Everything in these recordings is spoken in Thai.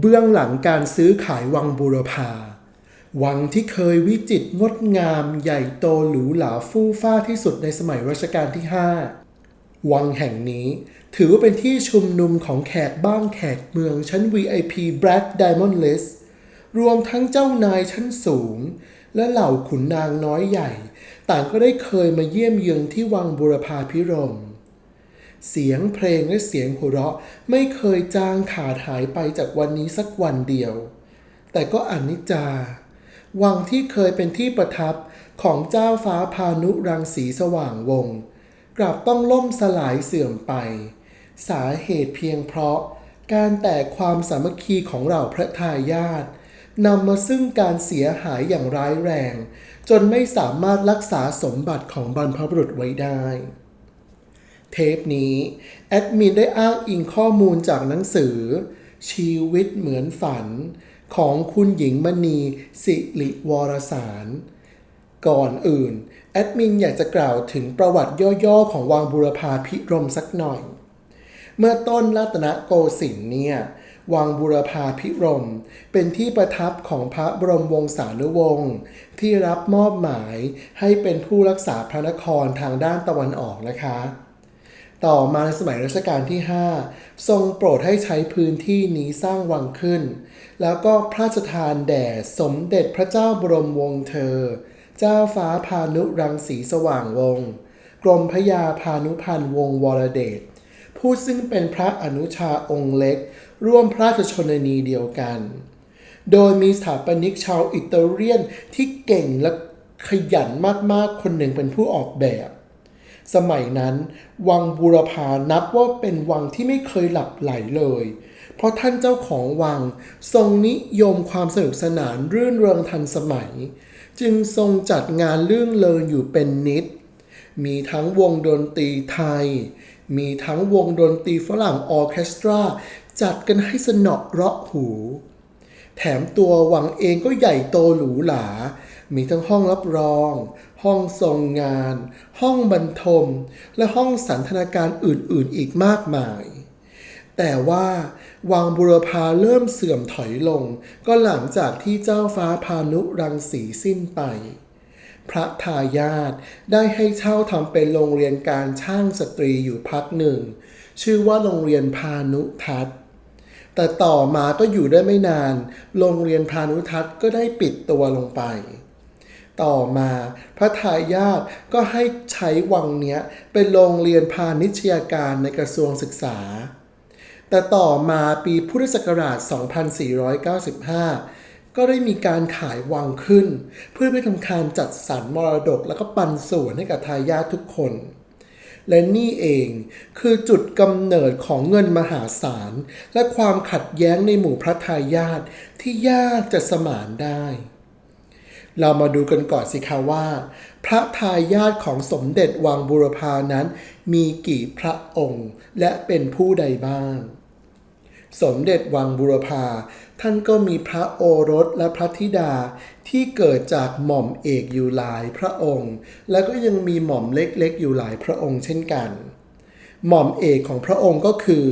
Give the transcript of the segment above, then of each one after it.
เบื้องหลังการซื้อขายวังบูรพา วังที่เคยวิจิตรงดงาม ใหญ่โตหรูหราฟู่ฟ้าที่สุดในสมัยรัชกาลที่ 5 วังแห่งนี้ถือว่าเป็นที่ชุมนุมของแขกบ้านแขกเมืองชั้น VIP Black Diamond List รวมทั้งเจ้านายชั้นสูง และเหล่าขุนนางน้อยใหญ่ ต่างก็ได้เคยมาเยี่ยมเยือนที่วังบุรพาพิรม เสียงเพลงและเสียงหัวเราะไม่เคยจางขาดหายไปจากวันนี้สักวันเดียว แต่ก็อนิจจา วังที่เคยเป็นที่ประทับของเจ้าฟ้าพานุรังสีสว่างวงศ์กลับต้องล่มสลายเสื่อมไป สาเหตุเพียงเพราะการแตกความสามัคคีของเหล่าพระทายาทนำมาซึ่งการเสียหายอย่างร้ายแรง จนไม่สามารถรักษาสมบัติของบรรพบุรุษไว้ได้ เทปนี้แอดมินได้อ้างอิงข้อมูลจากหนังสือ ชีวิตเหมือนฝัน ของคุณหญิงมณีสิริวรสาร ก่อนอื่น แอดมินอยากจะกล่าวถึงประวัติย่อๆ ของวังบุรพาพิรมสักหน่อย เมื่อต้นรัตนโกสินทร์เนี่ยวังบุรพาพิรม เป็นที่ประทับของพระบรมวงศานุวงศ์ที่รับมอบหมายให้เป็นผู้รักษาพระนครทางด้านตะวันออกนะคะ ต่อมาในสมัยรัชกาลที่ 5 ทรงโปรดให้ใช้พื้นที่นี้สร้างวังขึ้น แล้วก็พระราชทานแด่สมเด็จพระเจ้าบรมวงศ์เธอ เจ้าฟ้าพานุรังสีสว่างวงศ์กรมพระยาพานุพันธ์วงศ์วรเดชผู้ซึ่งเป็นพระอนุชาองค์เล็ก ร่วมพระราชชนนีเดียวกัน โดยมีสถาปนิกชาวอิตาเลียนที่เก่งและขยันมากๆคนหนึ่งเป็นผู้ออกแบบ สมัยนั้น วังบูรพานับว่าเป็นวังที่ไม่เคยหลับไหลเลย เพราะท่านเจ้าของวังทรงนิยมความสนุกสนานรื่นเริงทันสมัย จึงทรงจัดงานเรื่องเลินอยู่เป็นนิด มีทั้งวงดนตรีไทย มีทั้งวงดนตรีฝรั่งออเคสตรา จัดกันให้สนอเราะหูแถมตัววังเองก็ใหญ่โตหรูหรา มีทั้งห้องรับรอง ห้องทรงงาน ห้องบรรทม และห้องสันทนาการอื่นๆ อีกมากมาย แต่ว่าวังบุรพาเริ่มเสื่อมถอยลง ก็หลังจากที่เจ้าฟ้าพานุรังสีสิ้นไป พระทายาทได้ให้เช่าทำเป็นโรงเรียนการช่างสตรีอยู่พักหนึ่ง ชื่อว่าโรงเรียนพานุทัศน์แต่ต่อมาก็อยู่ได้ไม่นาน โรงเรียนพานุทัศน์ก็ได้ปิดตัวลงไป ต่อมา พระทายาทก็ให้ใช้วังเนี้ยเป็นโรงเรียนพาณิชยาการในกระทรวงศึกษา แต่ต่อมาปีพุทธศักราช 2495 ก็ได้มีการขายวังขึ้น เพื่อไปทำการจัดสรรมรดกแล้วก็ปันส่วนให้กับทายาททุกคนและนี่เองคือจุดกำเนิดของเงินมหาศาล และความขัดแย้งในหมู่พระทายาทที่ยากจะสมานได้ เรามาดูกันก่อนสิคะว่า พระทายาทของสมเด็จวังบุรพานั้น มีกี่พระองค์ และเป็นผู้ใดบ้าง สมเด็จวังบุรพาท่านก็มีพระโอรสและพระธิดาที่เกิดจากหม่อมเอกอยู่หลายพระองค์ แล้วก็ยังมีหม่อมเล็กๆ อยู่หลายพระองค์เช่นกัน หม่อมเอกของพระองค์ก็คือ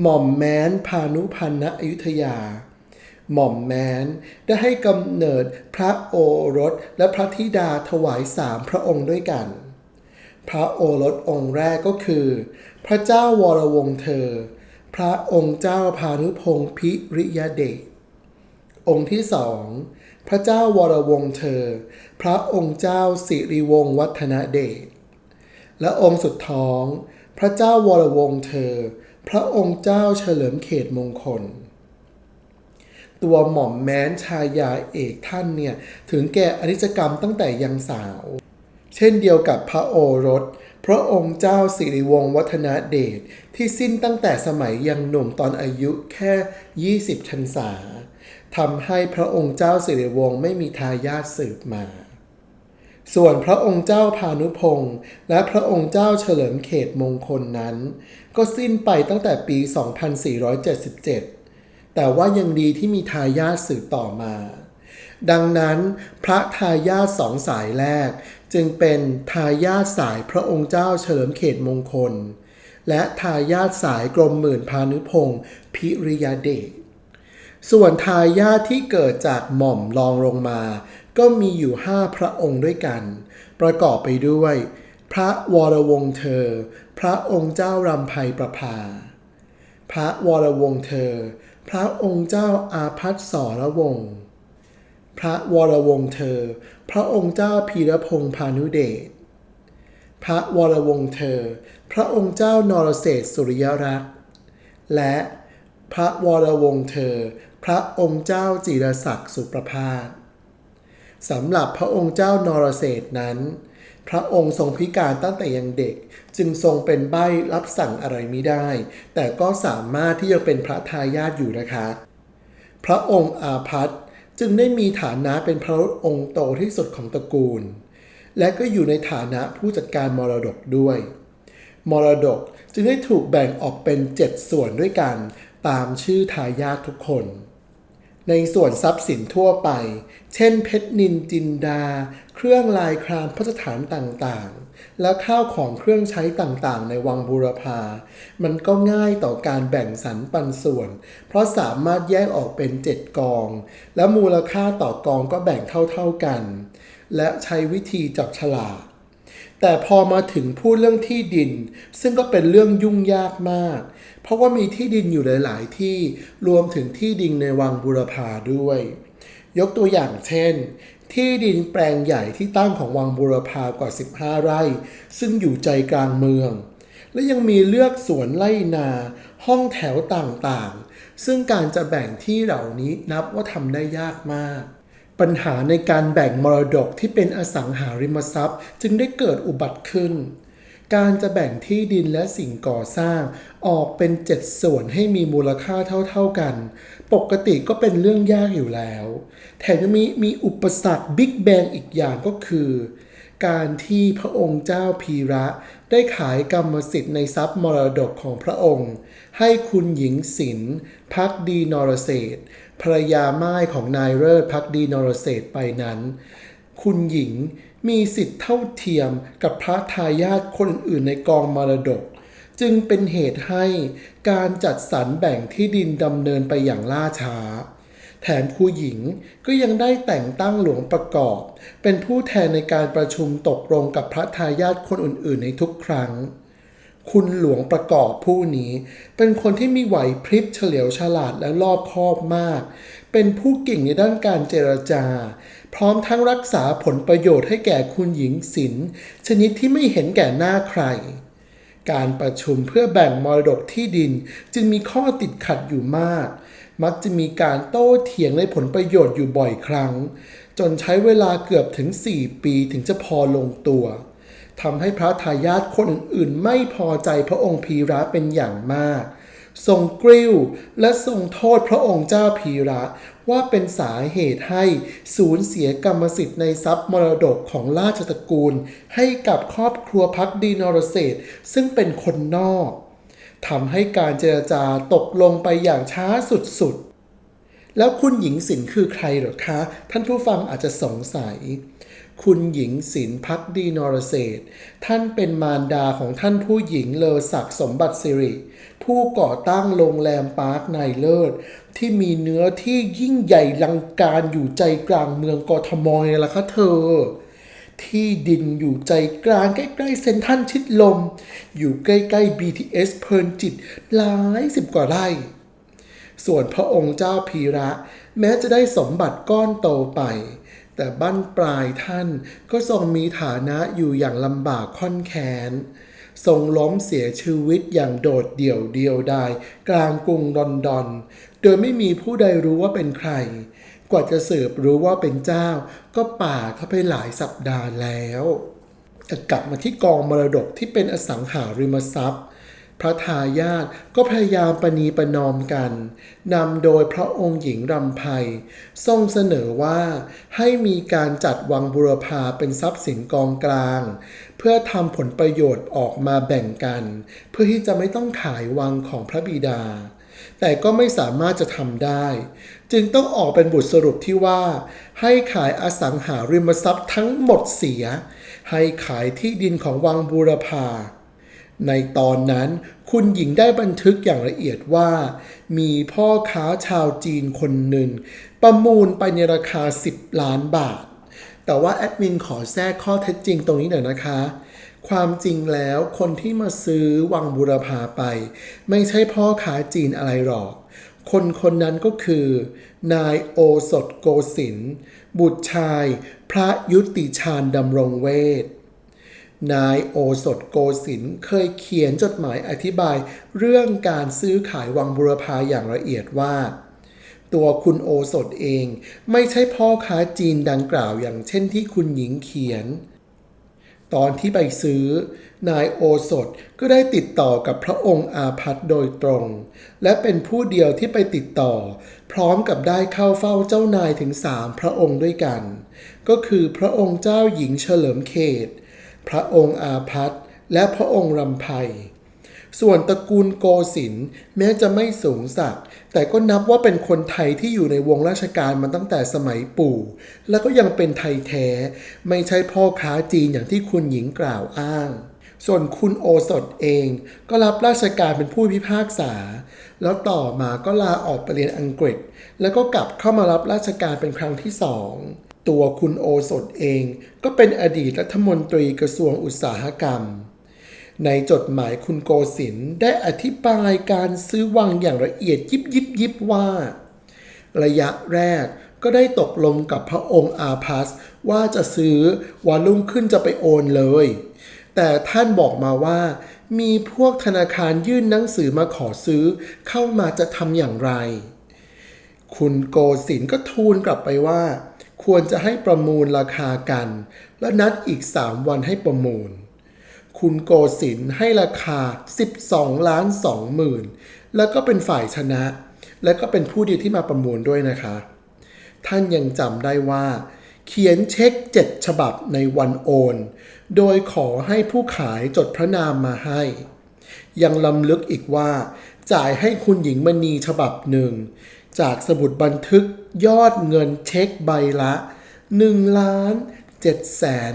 หม่อมแม้นพานุพันธ์ณอยุธยา หม่อมแม้น ได้ให้กำเนิดพระโอรสและพระธิดาถวายสามพระองค์ด้วยกัน พระโอรสองค์แรกก็คือ พระเจ้าวรวงเธอ พระองค์เจ้าพานุพงศ์พิริยเดชองค์ที่สองพระเจ้าวรวงเธอ พระองค์เจ้าสิริวงศ์วัฒนเดชและองค์สุดท้อง พระเจ้าวรวงเธอ พระองค์เจ้าเฉลิมเขตมงคล ตัวหม่อมแม้นชายาเอกท่านเนี่ย ถึงแก่อนิจกรรมตั้งแต่ยังสาว เช่นเดียวกับพระโอรส พระองค์เจ้าสิริวงศ์วัฒนเดชที่สิ้นตั้งแต่สมัยยังหนุ่มตอนอายุแค่ 20ชันษาทำให้พระองค์เจ้าสิริวงศ์ไม่มีทายาทสืบมา ส่วนพระองค์เจ้าพานุพงศ์และพระองค์เจ้าเฉลิมเขตมงคลนั้น ก็สิ้นไปตั้งแต่ปี 2477 แต่ว่ายังดีที่มีทายาทสืบต่อมา ดังนั้นพระทายาทสองสายแรก จึงเป็นทายาทสายพระองค์เจ้าเฉลิมเขตมงคล และทายาทสายกรมหมื่นพานุพงศ์พิริยเดชส่วนทายาทที่เกิดจากหม่อมรองลงมา ก็มีอยู่ห้าพระองค์ด้วยกัน ประกอบไปด้วย พระวรวงศ์เธอ พระองค์เจ้ารำไพประภา พระวรวงศ์เธอ พระองค์เจ้าอาพัสสรวงศ์พระวรวงศ์เธอ พระองค์เจ้าพีรพงษ์พานุเดช พระวรวงศ์เธอ พระองค์เจ้านรเศรษฐ์สุริยรัตน์ และพระวรวงศ์เธอ พระองค์เจ้าจิรศักดิ์สุประพาสสำหรับพระองค์เจ้านรเศรษฐ์นั้น พระองค์ทรงพิการตั้งแต่ยังเด็ก จึงทรงเป็นใบ้รับสั่งอะไรไม่ได้ แต่ก็สามารถที่จะเป็นพระทายาทอยู่นะคะ พระองค์อาพัฒจึงได้มีฐานะเป็นพระองค์โตที่สุดของตระกูล และก็อยู่ในฐานะผู้จัดการมรดกด้วย มรดกจึงได้ถูกแบ่งออกเป็น 7 ส่วนด้วยกัน ตามชื่อทายาททุกคน ในส่วนทรัพย์สินทั่วไป เช่น เพชรนินจินดา เครื่องลายครามพระสถานต่างๆ และข้าวของเครื่องใช้ต่างๆ ในวังบูรพา มันก็ง่ายต่อการแบ่งสรรปันส่วน เพราะสามารถแยกออกเป็น 7 กอง และมูลค่าต่อกองก็แบ่งเท่าๆกัน และใช้วิธีจับฉลากแต่พอมาถึงพูดเรื่องที่ดิน ซึ่งก็เป็นเรื่องยุ่งยากมาก เพราะว่ามีที่ดินอยู่หลาย ๆ ที่รวมถึงที่ดินในวังบุรพาด้วย ยกตัวอย่างเช่น ที่ดินแปลงใหญ่ที่ตั้งของวังบุรพากว่า 15 ไร่ ซึ่งอยู่ใจกลางเมือง และยังมีเลือกสวนไล่นา ห้องแถวต่าง ๆ ซึ่งการจะแบ่งที่เหล่านี้นับว่าทำได้ยากมากปัญหาในการแบ่งมรดกที่เป็นอสังหาริมทรัพย์ จึงได้เกิดอุบัติขึ้น การจะแบ่งที่ดินและสิ่งก่อสร้าง ออกเป็นเจ็ดส่วนให้มีมูลค่าเท่า ๆกัน ปกติก็เป็นเรื่องยากอยู่แล้ว แถมยังมีมีอุปสรรคบิ๊กแบงอีกอย่างก็คือ การที่พระองค์เจ้าพีระได้ขายกรรมสิทธิ์ในทรัพย์มรดกของพระองค์ ให้คุณหญิงศิลพักดีนรเศษภรรยาม่ายของนายเลิศพักดีนรเศษไปนั้น คุณหญิง มีสิทธิ์เท่าเทียมกับพระทายาทคนอื่นในกองมรดก จึงเป็นเหตุให้การจัดสรรแบ่งที่ดินดำเนินไปอย่างล่าช้า แถมครูหญิงก็ยังได้แต่งตั้งหลวงประกอบ เป็นผู้แทนในการประชุมตกลงกับพระทายาทคนอื่นๆ ในทุกครั้งคุณหลวงประกอบผู้นี้ เป็นคนที่มีไหวพริบเฉลียวฉลาดและรอบคอบมาก เป็นผู้เก่งในด้านการเจรจา พร้อมทั้งรักษาผลประโยชน์ให้แก่คุณหญิงศิลชนิดที่ไม่เห็นแก่หน้าใคร การประชุมเพื่อแบ่งมรดกที่ดินจึงมีข้อติดขัดอยู่มาก มักจะมีการโต้เถียงในผลประโยชน์อยู่บ่อยครั้ง จนใช้เวลาเกือบถึง 4 ปีถึงจะพอลงตัวทำให้พระทายาทคนอื่นๆ ไม่พอใจพระองค์พีระเป็นอย่างมาก ทรงกริ้ว และทรงโทษพระองค์เจ้าพีระว่าเป็นสาเหตุให้สูญเสียกรรมสิทธิ์ในทรัพย์มรดกของราชตระกูล ให้กับครอบครัวพักดีนรเศษซึ่งเป็นคนนอกทำให้การเจรจาตกลงไปอย่างช้าสุดๆ แล้วคุณหญิงสินคือใครหรอคะ ท่านผู้ฟังอาจจะสงสัย คุณหญิงศิลพักดีนรเศษ ท่านเป็นมารดาของท่านผู้หญิงเลอศักสมบัติสิริ ผู้ก่อตั้งโรงแรมปาร์คไนเลิศที่มีเนื้อที่ยิ่งใหญ่ลังการอยู่ใจกลางเมืองกทมไงล่ะคะเธอ ที่ดินอยู่ใจกลางใกล้ๆเซ็นทรัลชิดลม อยู่ใกล้ๆ BTS เพลินจิตหลายสิบกว่าไร่ ส่วนพระองค์เจ้าพีระ แม้จะได้สมบัติก้อนโตไป แต่บั้นปลายท่านก็ทรงมีฐานะอยู่อย่างลำบากค่อนแค้น ทรงล้มเสียชีวิตอย่างโดดเดี่ยวเดียวดายกลางกรุงลอนดอน โดยไม่มีผู้ใดรู้ว่าเป็นใคร กว่าจะสืบรู้ว่าเป็นเจ้า ก็ป่าเข้าไปหลายสัปดาห์แล้วกลับมาที่กองมรดกที่เป็นอสังหาริมทรัพย์ พระทายาทก็พยายามประนีประนอมกันนำโดยพระองค์หญิงรำไพทรงเสนอว่าให้มีการจัดวังบุรพาเป็นทรัพย์สินกองกลาง เพื่อทำผลประโยชน์ออกมาแบ่งกัน เพื่อที่จะไม่ต้องขายวังของพระบิดา แต่ก็ไม่สามารถจะทำได้ จึงต้องออกเป็นบทสรุปที่ว่า ให้ขายอสังหาริมทรัพย์ทั้งหมดเสีย ให้ขายที่ดินของวังบูรพาในตอนนั้นคุณหญิงได้บันทึกอย่างละเอียดว่า มีพ่อค้าชาวจีนคนหนึ่ง ประมูลไปในราคา 10 ล้านบาท แต่ว่าแอดมินขอแทรกข้อเท็จจริงตรงนี้หน่อยนะคะ ความจริงแล้วคนที่มาซื้อวังบุรพาไป ไม่ใช่พ่อค้าจีนอะไรหรอก คนคนนั้นก็คือ นายโอสถโกสินบุตรชาย พระยุติชาญดำรงเวทนายโอสถโกสินเคยเขียนจดหมายอธิบายเรื่องการซื้อขายวังบุรพาอย่างละเอียดว่า ตัวคุณโอสถเอง ไม่ใช่พ่อค้าจีนดังกล่าวอย่างเช่นที่คุณหญิงเขียน ตอนที่ไปซื้อ นายโอสถก็ได้ติดต่อกับพระองค์อาพัฒโดยตรง และเป็นผู้เดียวที่ไปติดต่อ พร้อมกับได้เข้าเฝ้าเจ้านายถึงสามพระองค์ด้วยกัน ก็คือพระองค์เจ้าหญิงเฉลิมเขต พระองค์อาพัฒและพระองค์รำไพ ส่วนตระกูลโกสินแม้จะไม่สูงสักแต่ก็นับว่าเป็นคนไทยที่อยู่ในวงราชการมาตั้งแต่สมัยปู่ แล้วก็ยังเป็นไทยแท้ ไม่ใช่พ่อค้าจีนอย่างที่คุณหญิงกล่าวอ้าง ส่วนคุณโอสถเองก็รับราชการเป็นผู้พิพากษา แล้วต่อมาก็ลาออกไปเรียนอังกฤษ แล้วก็กลับเข้ามารับราชการเป็นครั้งที่สองตัวคุณโอสถเองก็เป็นอดีตรัฐมนตรีกระทรวงอุตสาหกรรม ในจดหมายคุณโกสิล์ได้อธิบายการซื้อวังอย่างละเอียดยิบยิบยิบว่า ระยะแรกก็ได้ตกลงกับพระองค์อาพัสว่าจะซื้อวันรุ่งขึ้นจะไปโอนเลย แต่ท่านบอกมาว่า มีพวกธนาคารยื่นหนังสือมาขอซื้อเข้ามาจะทำอย่างไร คุณโกสิล์ก็ทูลกลับไปว่า ควรจะให้ประมูลราคากัน และนัดอีก 3 วันให้ประมูล คุณโกสินให้ราคา 12ล้าน2หมื่นแล้วก็เป็นฝ่ายชนะ และก็เป็นผู้เดียวที่มาประมูลด้วยนะคะ ท่านยังจำได้ว่า เขียนเช็ค 7 ฉบับในวันโอน โดยขอให้ผู้ขายจดพระนามมาให้ ยังลำลึกอีกว่า จ่ายให้คุณหญิงมณีฉบับหนึ่ง จากสมุดบันทึกยอดเงินเช็คใบละ1ล้าน 7แสน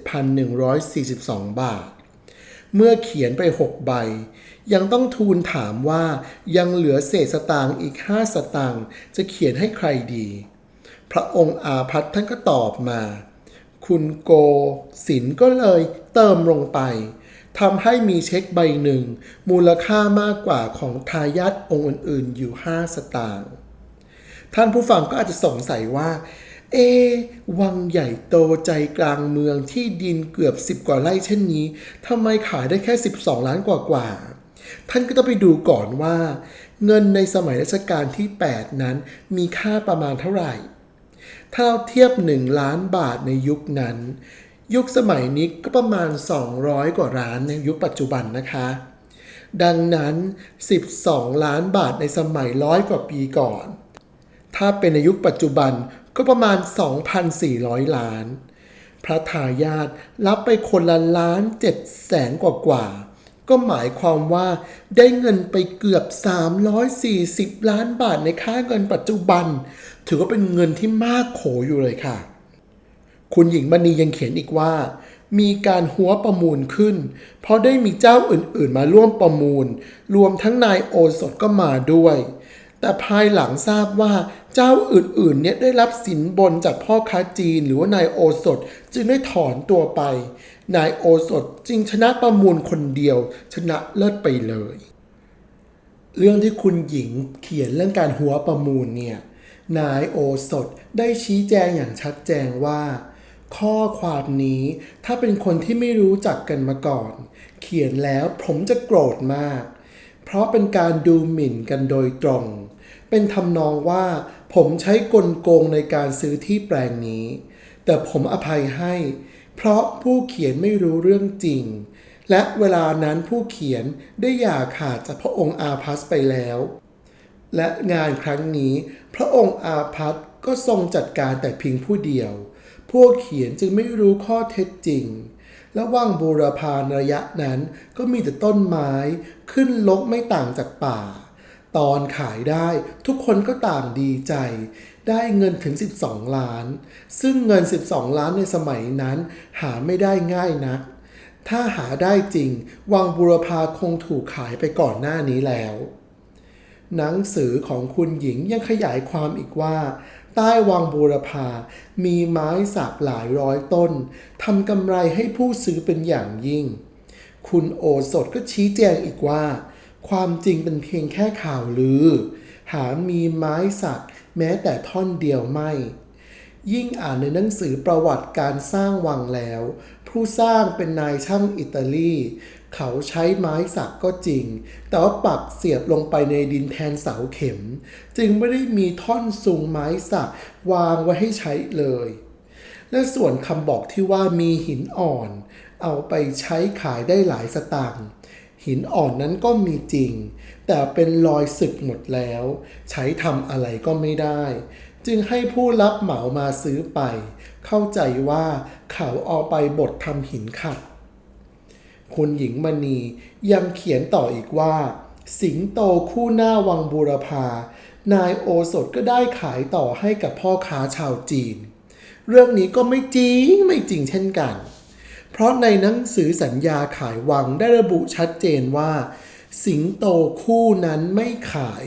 17,142 บาท เมื่อเขียนไป 6 ใบ ยังต้องทูลถามว่ายังเหลือเศษสตางค์อีก 5 สตางค์จะเขียนให้ใครดี พระองค์อาพัฒท่านก็ตอบมา คุณโกสินก็เลยเติมลงไปทำให้มีเช็คใบหนึ่ง มูลค่ามากกว่าของทายาทองค์อื่นๆอยู่ 5 สตางค์ท่านผู้ฟังก็อาจจะสงสัยว่า เอ วังใหญ่โตใจกลางเมืองที่ดินเกือบ10กว่าไร่เช่นนี้ทำไมขายได้แค่ 12 ล้านกว่ากว่า ท่านก็ต้องไปดูก่อนว่า เงินในสมัยรัชกาลที่ 8 นั้นมีค่าประมาณเท่าไหร่ ถ้าเราเทียบ 1 ล้านบาทในยุคนั้น ยุคสมัยนี้ก็ประมาณ 200 กว่าล้านในยุคปัจจุบันนะคะดังนั้น 12 ล้านบาทในสมัยร้อยกว่าปีก่อน ถ้าเป็นในยุคปัจจุบัน ก็ประมาณ 2,400 ล้าน พระทายาทรับไปคนละล้าน7แสนกว่ากว่า ก็หมายความว่าได้เงินไปเกือบ 340 ล้านบาทในค่าเงินปัจจุบัน ถือว่าเป็นเงินที่มากโขอยู่เลยค่ะ คุณหญิงมณียังเขียนอีกว่ามีการหัวประมูลขึ้น เพราะได้มีเจ้าอื่นๆ มาร่วมประมูล รวมทั้งนายโอสถก็มาด้วย แต่ภายหลังทราบว่าเจ้าอื่นๆเนี่ยได้รับสินบนจากพ่อค้าจีนหรือว่านายโอสถจึงได้ถอนตัวไป นายโอสถจึงชนะประมูลคนเดียว ชนะเลิศไปเลย เรื่องที่คุณหญิงเขียนเรื่องการหัวประมูลเนี่ยนายโอสถได้ชี้แจงอย่างชัดแจงว่า ข้อความนี้ถ้าเป็นคนที่ไม่รู้จักกันมาก่อน เขียนแล้วผมจะโกรธมาก เพราะเป็นการดูหมิ่นกันโดยตรง เป็นทำนองว่า ผมใช้กลโกงในการซื้อที่แปลงนี้ แต่ผมอภัยให้ เพราะผู้เขียนไม่รู้เรื่องจริง และเวลานั้นผู้เขียนได้อย่าขาดจากพระองค์อาพัสไปแล้ว และงานครั้งนี้ พระองค์อาพัสก็ทรงจัดการแต่เพียงผู้เดียว พวกเขียนจึงไม่รู้ข้อเท็จจริงและว่างบูรพาระยะนั้นก็มีแต่ต้นไม้ขึ้นลกไม่ต่างจากป่า ตอนขายได้ทุกคนก็ต่างดีใจ ได้เงินถึง 12 ล้าน ซึ่งเงิน 12 ล้านในสมัยนั้นหาไม่ได้ง่ายนัก ถ้าหาได้จริง วังบุรพาคงถูกขายไปก่อนหน้านี้แล้ว หนังสือของคุณหญิงยังขยายความอีกว่า ใต้วังบูรพา มีไม้สักหลายร้อยต้นทำกำไรให้ผู้ซื้อเป็นอย่างยิ่ง คุณโอสถก็ชี้แจงอีกว่า ความจริงเป็นเพียงแค่ข่าวลือ หามีไม้สักแม้แต่ท่อนเดียวไม่ ยิ่งอ่านในหนังสือประวัติการสร้างวังแล้ว ผู้สร้างเป็นนายช่างอิตาลี เขาใช้ไม้สักก็จริง แต่ว่าปักเสียบลงไปในดินแทนเสาเข็ม จึงไม่ได้มีท่อนสูงไม้สักวางไว้ให้ใช้เลย และส่วนคำบอกที่ว่ามีหินอ่อน เอาไปใช้ขายได้หลายสตางค์ หินอ่อนนั้นก็มีจริง แต่เป็นรอยสึกหมดแล้ว ใช้ทำอะไรก็ไม่ได้ จึงให้ผู้รับเหมามาซื้อไป เข้าใจว่าเขาเอาไปบดทำหินขัด คุณหญิงมณียังเขียนต่ออีกว่า สิงโตคู่หน้าวังบูรพานายโอสถก็ได้ขายต่อให้กับพ่อค้าชาวจีน เรื่องนี้ก็ไม่จริงไม่จริงเช่นกัน เพราะในหนังสือสัญญาขายวังได้ระบุชัดเจนว่า สิงโตคู่นั้นไม่ขาย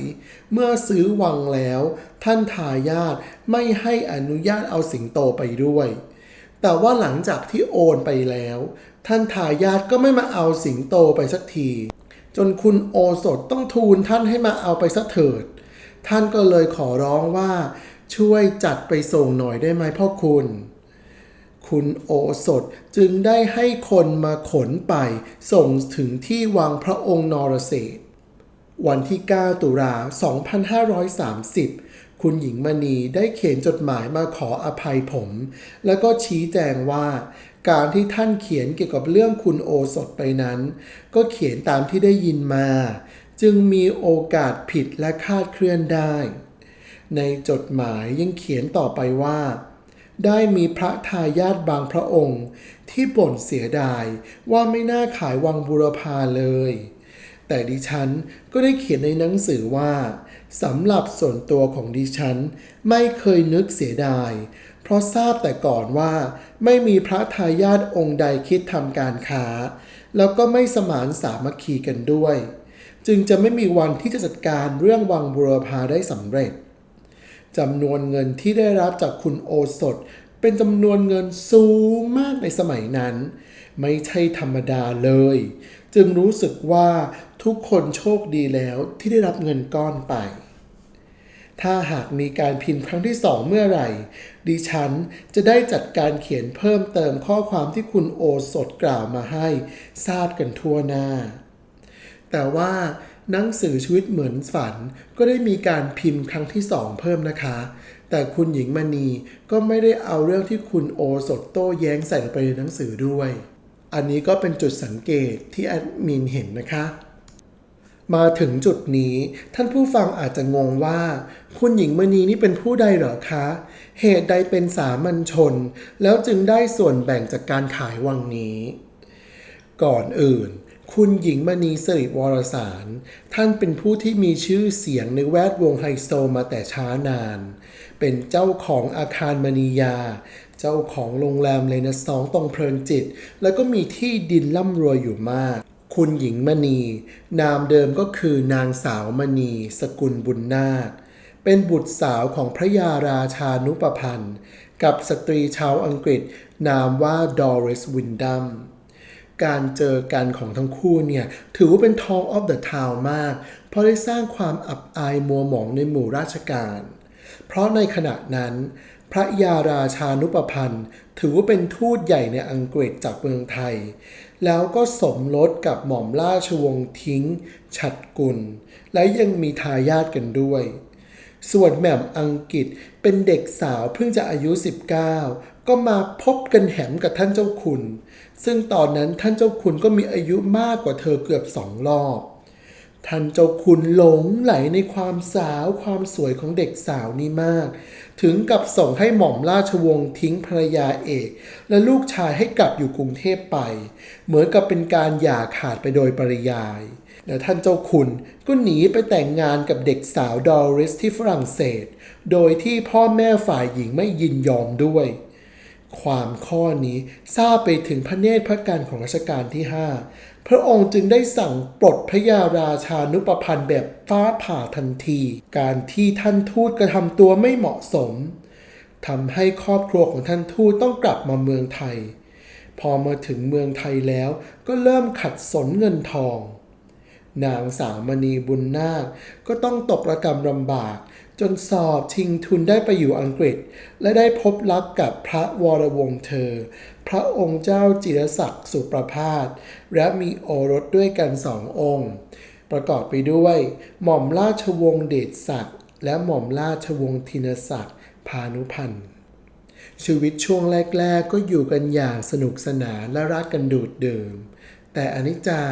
เมื่อซื้อวังแล้ว ท่านทายาทไม่ให้อนุญาตเอาสิงโตไปด้วย แต่ว่าหลังจากที่โอนไปแล้ว ท่านทายาทก็ไม่มาเอาสิงโตไปสักที จนคุณโอสถต้องทูลท่านให้มาเอาไปสักเถิด ท่านก็เลยขอร้องว่าช่วยจัดไปส่งหน่อยได้ไหมพ่อคุณ คุณโอสถจึงได้ให้คนมาขนไป ส่งถึงที่วังพระองค์นรเศษวันที่ 9 ตุลา2530 คุณหญิงมณีได้เขียนจดหมายมาขออภัยผม แล้วก็ชี้แจงว่า การที่ท่านเขียนเกี่ยวกับเรื่องคุณโอสถไปนั้น ก็เขียนตามที่ได้ยินมา จึงมีโอกาสผิดและคาดเคลื่อนได้ ในจดหมายยังเขียนต่อไปว่า ได้มีพระทายาทบางพระองค์ ที่บ่นเสียดายว่าไม่น่าขายวังบุรพาเลย แต่ดิฉันก็ได้เขียนในหนังสือว่าสำหรับส่วนตัวของดิฉันไม่เคยนึกเสียดาย เพราะทราบแต่ก่อนว่าไม่มีพระทายาทองค์ใดคิดทำการค้า แล้วก็ไม่สมานสามัคคีกันด้วย จึงจะไม่มีวันที่จะจัดการเรื่องวังบุรพาได้สำเร็จ จำนวนเงินที่ได้รับจากคุณโอสถ เป็นจำนวนเงินสูงมากในสมัยนั้น ไม่ใช่ธรรมดาเลย จึงรู้สึกว่าทุกคนโชคดีแล้วที่ได้รับเงินก้อนไป ถ้าหากมีการพิมพ์ครั้งที่สองเมื่อไหร่ ดิฉันจะได้จัดการเขียนเพิ่มเติมข้อความที่คุณโอสถกล่าวมาให้ ทราบกันทั่วหน้า แต่ว่าหนังสือชีวิตเหมือนฝัน ก็ได้มีการพิมพ์ครั้งที่สองเพิ่มนะคะ แต่คุณหญิงมณีก็ไม่ได้เอาเรื่องที่คุณโอสถโต้แย้งใส่ลงไปในหนังสือด้วย อันนี้ก็เป็นจุดสังเกตที่แอดมินเห็นนะคะมาถึงจุดนี้ท่านผู้ฟังอาจจะงงว่า คุณหญิงมณีนี่เป็นผู้ใดเหรอคะ เหตุใดเป็นสามัญชน แล้วจึงได้ส่วนแบ่งจากการขายวังนี้ ก่อนอื่น คุณหญิงมณีสิริวรสาร ท่านเป็นผู้ที่มีชื่อเสียงในแวดวงไฮโซมาแต่ช้านาน เป็นเจ้าของอาคารมณียา เจ้าของโรงแรมเลนสองตรงเพลินจิต แล้วก็มีที่ดินร่ำรวยอยู่มาก คุณหญิงมณี นามเดิมก็คือนางสาวมณี สกุลบุญนาค เป็นบุตรสาวของพระยาราชานุปพันธ์ กับสตรีชาวอังกฤษ นามว่าดอริสวินดัม การเจอกันของทั้งคู่เนี่ย ถือว่าเป็น Talk of the Town มาก เพราะได้สร้างความอับอายมัวหมองในหมู่ราชการ เพราะในขณะนั้น พระยาราชานุปพันธ์ ถือว่าเป็นทูตใหญ่ในอังกฤษจากเมืองไทย แล้วก็สมรสกับหม่อมราชวงศ์ทิ้ง ฉัดกุล และยังมีทายาทกันด้วยส่วนแหม่มอังกฤษเป็นเด็กสาวเพิ่งจะอายุ 19 ก็มาพบกันแหมกับท่านเจ้าคุณ ซึ่งตอนนั้นท่านเจ้าคุณก็มีอายุมากกว่าเธอเกือบสองรอบ ท่านเจ้าคุณหลงไหลในความสาวความสวยของเด็กสาวนี้มาก ถึงกับส่งให้หม่อมราชวงศ์ทิ้งภรรยาเอก และลูกชายให้กลับอยู่กรุงเทพไป เหมือนกับเป็นการหย่าขาดไปโดยปริยายและท่านเจ้าคุณก็หนีไปแต่งงานกับเด็กสาวดอริสที่ฝรั่งเศส โดยที่พ่อแม่ฝ่ายหญิงไม่ยินยอมด้วย ความข้อนี้ทราบไปถึงพระเนตรพระกันของรัชกาลที่ 5 พระองค์จึงได้สั่งปลดพระยาราชานุปพันธ์แบบฟ้าผ่าทันที การที่ท่านทูตกระทำตัวไม่เหมาะสมทำให้ครอบครัวของท่านทูตต้องกลับมาเมืองไทย พอมาถึงเมืองไทยแล้วก็เริ่มขัดสนเงินทอง นางสาวมณีบุญนาคก็ต้องตกระกรรมลำบาก จนสอบชิงทุนได้ไปอยู่อังกฤษ และได้พบรักกับพระวรวงศ์เธอ พระองค์เจ้าจิรศักดิ์สุประพาสและมีโอรสด้วยกันสององค์ ประกอบไปด้วย หม่อมราชวงศ์เดชศักดิ์และหม่อมราชวงศ์ธินศักดิ์พานุพันธ์ชีวิตช่วงแรก ๆ ก็อยู่กันอย่างสนุกสนานและรักกันดูดเดื่มแต่อนิจจา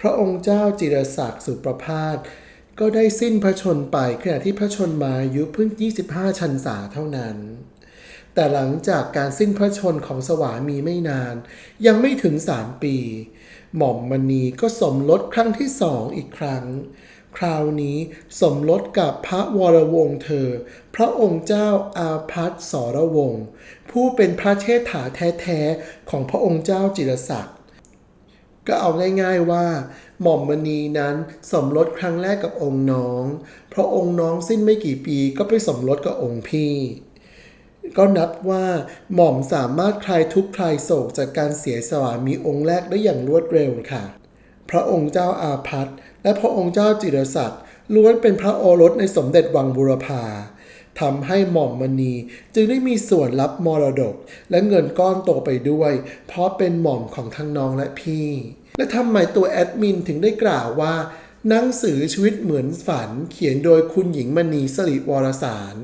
พระองค์เจ้าจิรศักดิ์สุประพาส ก็ได้สิ้นพระชนไปขณะที่พระชนมายุเพิ่ง 25 ชันษาเท่านั้น แต่หลังจากการสิ้นพระชนของสวามีไม่นาน ยังไม่ถึงสามปี หม่อมมณีก็สมรสครั้งที่สองอีกครั้ง คราวนี้สมรสกับพระวรวงศ์เธอ พระองค์เจ้าอาพัฒสรวงศ์ผู้เป็นพระเชษฐาแท้ๆของพระองค์เจ้าจิรศักดิ์ ก็เอาง่ายๆว่า หม่อมมณีนั้นสมรสครั้งแรกกับองค์น้อง เพราะองค์น้องสิ้นไม่กี่ปีก็ไปสมรสกับองค์พี่ ก็นับว่าหม่อมสามารถคลายทุกข์คลายโศกจากการเสียสวามีองค์แรกได้อย่างรวดเร็วค่ะ พระองค์เจ้าอาพัฒและพระองค์เจ้าจิรศักดิ์ล้วนเป็นพระโอรสในสมเด็จวังบุรพาทำให้หม่อมมณีจึงได้มีส่วนรับมรดก และเงินก้อนโตไปด้วย เพราะเป็นหม่อมของทั้งน้องและพี่ และทำไมตัวแอดมินถึงได้กล่าวว่า หนังสือชีวิตเหมือนฝันเขียนโดยคุณหญิงมณีสริวรสาร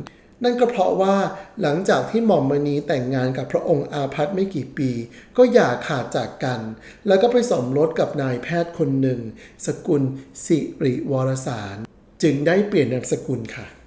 นั่นก็เพราะว่าหลังจากที่หม่อมมณีแต่งงานกับพระองค์อาพัฒไม่กี่ปี ก็อย่าขาดจากกัน แล้วก็ไปสมรสกับนายแพทย์คนหนึ่ง สกุลสิริวรสาร จึงได้เปลี่ยนนามสกุลค่ะ